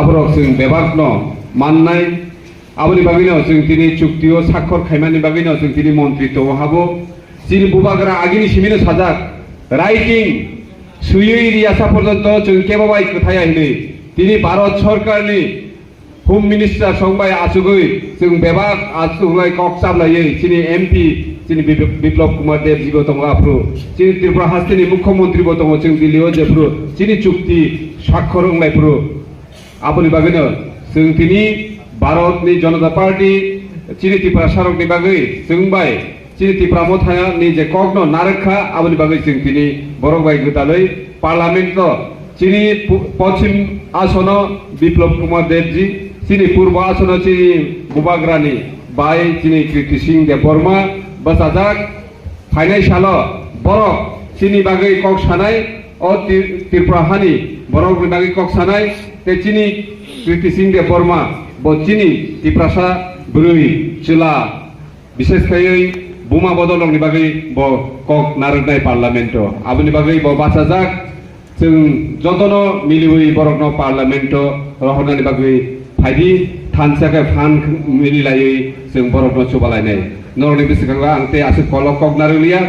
আবরক সিং বেবাক মাননাই আবনি বাগিনেও সিং তিনি চুক্তিও স্বাক্ষর খাইমানি বাগিনেও সিং তিনি মন্ত্রিত্ব হাবো। চিনি বুবাগরা আগিনি সিমিনে সাজাক। রাইটিং সুইই রিয়াসা পর্যন্ত চুং কেবাবাই কোথায় আহিনি তিনি ভারত সরকারনি। হোম মিনিস্টার সংবাই আসুগৈ जों बेबाक आसुगै कक सामलायै सिनि एमपि सिनि बिप्लब कुमार देव जिबो दङ आफ्रु सिनि त्रिपुरा हास्तिनि मुख्यमन्त्रीबो दङ जों दिल्लीयाव सिनि चुक्ति साक्षर होंलायफ्रु આબુ વિભાગનો સંગતિની ભારતની જનતા પાર્ટી ચિરીતિપરા સારકની બાગી સંગબાઈ ચિરીતિપરા મોથાની જે કોગનો નારખા આબુ બાગી સંગતિની બરોગબાઈ ગતાલઈ પાર્લામેન્ટનો ચિરી પશ્ચિમ આસનો বিপ্লব কুমার দেবজি চিনি পূর্ব আসন চিনি গুবাগ্রানি বাই চিনি কীর্তি সিং দেব বর্মা বসাজাক ফাইনাইশাল বরক চিনি বাগৈ কক সানাই ও ত্রিপুরা হানি বরক বাগৈ কক সানাই તેચીની કૃતિસિંહ દેપોર્મા બચ્ચીની તિપ્રાસા બ્રુઈ ચુલા বিশেষ কৰি বোমা বদলক নিবাগৈ ব কক নাৰদাই পাৰ্লামেণ্ট আপুনি বাগৈ ব বাচা যাক जों जतन मिलिबोयै बरगन पार्लामेन्ट रहनानै बागै फायदि थानसाखै फान मिलिलायै जों बरगन सुबालायनाय नरनि बेसेबांबा आं ते आसो कलक कगनारुलिया